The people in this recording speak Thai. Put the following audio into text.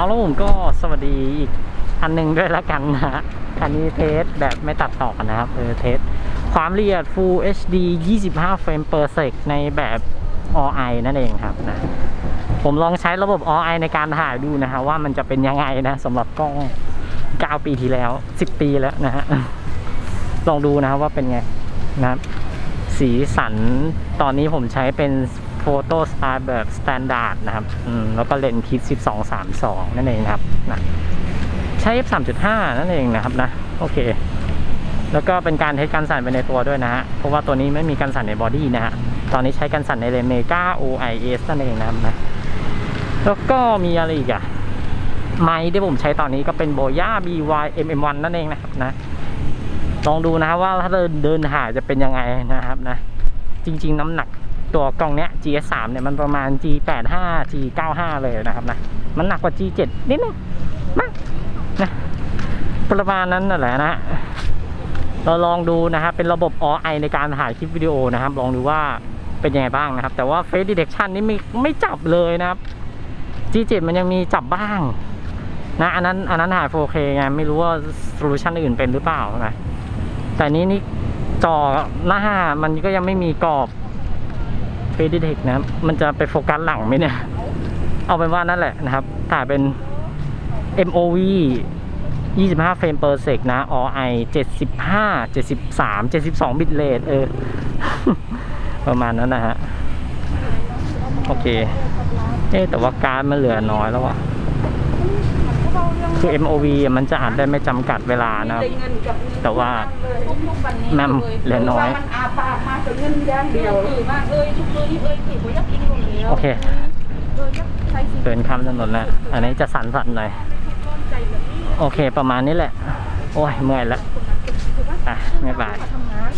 เอาแล้วผมก็สวัสดีอีกอันหนึงด้วยละกันนะฮะอันนี้เทสแบบไม่ตัดต่อกันนะครับ เออเทสความละเอียด Full HD 25 เฟรม per sec ในแบบ All Eye นั่นเองครับนะ ผมลองใช้ระบบ All Eye ในการถ่ายดูนะฮะว่ามันจะเป็นยังไงนะสำหรับกล้อง 9 ปีที่แล้ว 10 ปีแล้วนะฮะ ลองดูนะครับว่าเป็นไงนะครับสีสันตอนนี้ผมใช้เป็น โฟโต้สไตล์แบบสแตนดาร์ดนะครับแล้วก็เลนส์คิด 1232 นั่นเองนะครับนะใช้ f 3.5 นั่นเองนะครับนะ โอเค แล้วก็เป็นการเทสการสั่นไปในตัวด้วยนะฮะ เพราะว่าตัวนี้ไม่มีการสั่นในบอดี้นะฮะ ตอนนี้ใช้การสั่นในเลนเมกา OIS นั่นเองนะครับนะ แล้วก็มีอะไรอีกอะไม้ที่ผมใช้ตอนนี้ก็เป็นโบย่า BY MM1 นั่นเองนะครับนะ ลองดูนะว่าถ้าเดินเดินหาจะเป็นยังไงนะครับนะ จริง ๆ น้ำหนัก ตัวกล้องเนี้ย GS3 เนี่ยมันประมาณ G85 G95 เลยนะครับนะ มันหนักกว่า G7 นิดนึงมากนะประมาณนั้นนั่นแหละนะเราลองดูนะครับเป็นระบบ All Eye ในการถ่ายคลิปวิดีโอนะครับ ลองดูว่าเป็นยังไงบ้างนะครับ แต่ว่า Face Detection นี่ไม่ไม่จับเลยนะครับ G7 มันยังมีจับบ้างนะอันนั้นอันนั้นถ่าย 4K ไงไม่รู้ว่าโซลูชันอื่นเป็นหรือเปล่านะแต่นี้นี่จอหน้ามันก็ยังไม่มีกรอบ ฟรีดิเทคนะครับ มันจะไปโฟกัสหลังไหมเนี่ย เอาเป็นว่านั่นแหละนะครับ ถ่ายเป็น MOV 25 เฟรม per sec นะ OI 75 73 72 บิตเรทเออ ประมาณนั้นนะฮะ โอเค เอ๊แต่ว่าการมันเหลือน้อยแล้วอะ คือ MOV อะมันจะอ่านได้ไม่จำกัดเวลานะครับได้เงินกับเงินแต่ว่าทุกๆวันนี้แม่มเหลือน้อยว่ามันอาปากมาแต่เงินอย่างเดียวถือมากเอ้ยทุกมือนี่เอ้ยถือว่ายักอินลงแล้วโอเค เอ้ยยักใช้สิเดินข้ามถนนแล้ว อันนี้จะสั่นๆหน่อยก้อนใจแบบนี้โอเค ประมาณนี้แหละ โอ้ย เมื่อยแล้วถือว่าอะบ๊ายบาย ทำงาน